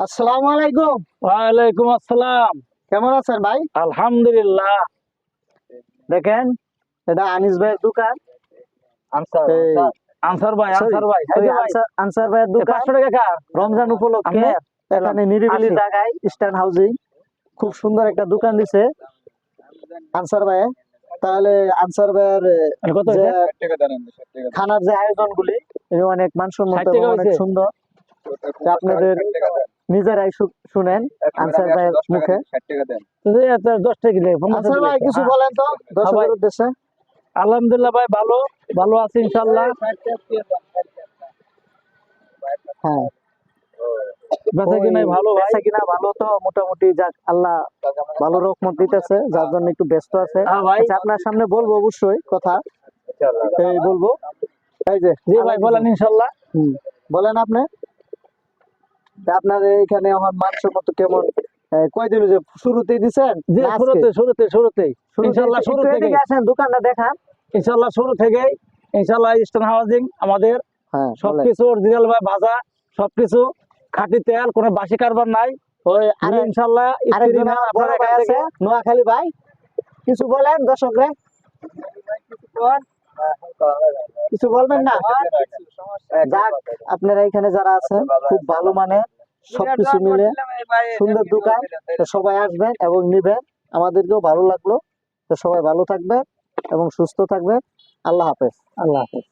আসসালামু আলাইকুম। ওয়ালাইকুম আসসালাম। কেমন আছেন ভাই? আলহামদুলিল্লাহ। দেখেন এটা আনিস ভাইয়ের দোকান। আনসার ভাই আনসার ভাই আনসার- আনসার ভাইয়ের দোকান। পাঁচশো টাকা কার? রমজান উপলক্ষে এখানে নিরিবিলি জায়গায় স্ট্যান্ড হাউজিং খুব সুন্দর একটা দোকান দিছে। আনসার ভাই তাহলে আনসার ভাইয়ের কত যে খানার যে আয়োজন গুলি অনেক মানসম্মত অনেক সুন্দর। আপনাদের নিজেরাই শুনেন আনসার ভাইয়ের মুখে। দশ টাকা ভাই কিছু হ্যাঁ। বলেন তো দর্শকের উদ্দেশ্যে। আলহামদুলিল্লাহ ভাই ভালো ভালো আছি ইনশাল্লাহ হ্যাঁ। বেচা ওই ভালো বেচা কিনা ভালো তো মোটামুটি যাক আল্লাহ ভালো রকমত দিতেছে যার জন্য একটু ব্যস্ত আছে। হ্যাঁ ভাই। আচ্ছা, আপনার সামনে বলব অবশ্যই কথা। এই বলব। এই যে জি ভাই বলেন ইনশাল্লাহ বলেন আপনি। আপনাদের এখানে আমার মানসম্মত কেমন কয়দিন যে শুরুতেই দিছেন? শুরুতে শুরুতে শুরুতেই। শুরুতেই? ইনশাল্লাহ শুরু থেকে আসেন দোকানটা দেখান। ইনশাল্লাহ শুরু থেকে ইনশাল্লাহ ইস্টার্ন হাউজিং আমাদের। হ্যাঁ সবকিছু অরিজিনাল ভাই ভাজা সবকিছু খাঁটি তেল কোনো বাসি কারবার নাই। ওই আরে আরে ইনশাল্লাহ নোয়াখালী ভাই। কিছু বলেন দর্শকরে। কিছু বলবেন না? যাক, আপনারা এখানে যারা আছেন, খুব ভালো মানে সবকিছু মিলে সুন্দর দোকান। সবাই আসবেন এবং নিবেন। আমাদেরকেও ভালো লাগল। তো সবাই ভালো থাকবে এবং সুস্থ থাকবেন। আল্লাহ হাফেজ। আল্লাহ হাফেজ।